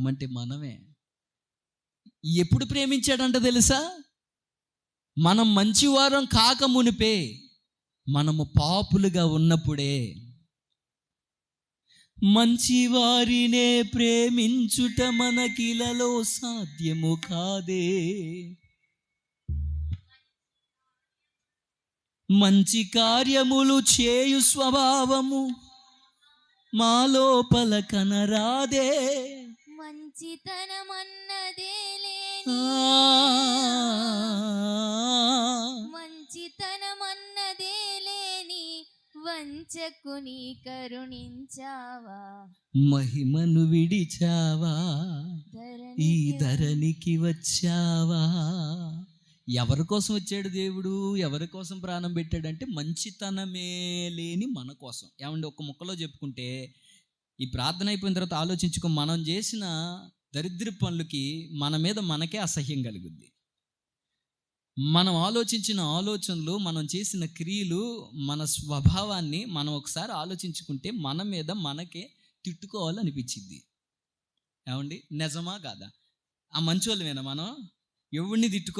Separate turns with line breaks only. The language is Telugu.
అంటే మనమే. ఎప్పుడు ప్రేమించాడంట తెలుసా? మనం మంచివారం కాక మునిపే మనము పాపులుగా ఉన్నప్పుడే. మంచివారినే ప్రేమించుట మనకిలలో సాధ్యము కాదే. మంచి కార్యములు చేయు స్వభావము మా లోపల కనరాదే
మంచితనమన్నదే లేని మంచితనమన్నదే లేని వంచకుని కరుణించావా?
మహిమను విడిచావా? ఈ ధరణికి వచ్చావా? ఎవరి కోసం వచ్చాడు దేవుడు? ఎవరి కోసం ప్రాణం పెట్టాడంటే మంచితనమే లేని మన కోసం. ఏమండి ఒక ముక్కలో చెప్పుకుంటే ఈ ప్రార్థన అయిపోయిన తర్వాత ఆలోచించుకో మనం చేసిన దరిద్ర పనులకి మన మీద మనకే అసహ్యం కలుగుద్ది. మనం ఆలోచించిన ఆలోచనలు మనం చేసిన క్రియలు మన స్వభావాన్ని మనం ఒకసారి ఆలోచించుకుంటే మన మీద మనకే తిట్టుకోవాలనిపించింది ఏమండి? నిజమా కాదా? ఆ మంచోళ్ళమేనా మనం? ఎవరిని తిట్టుకో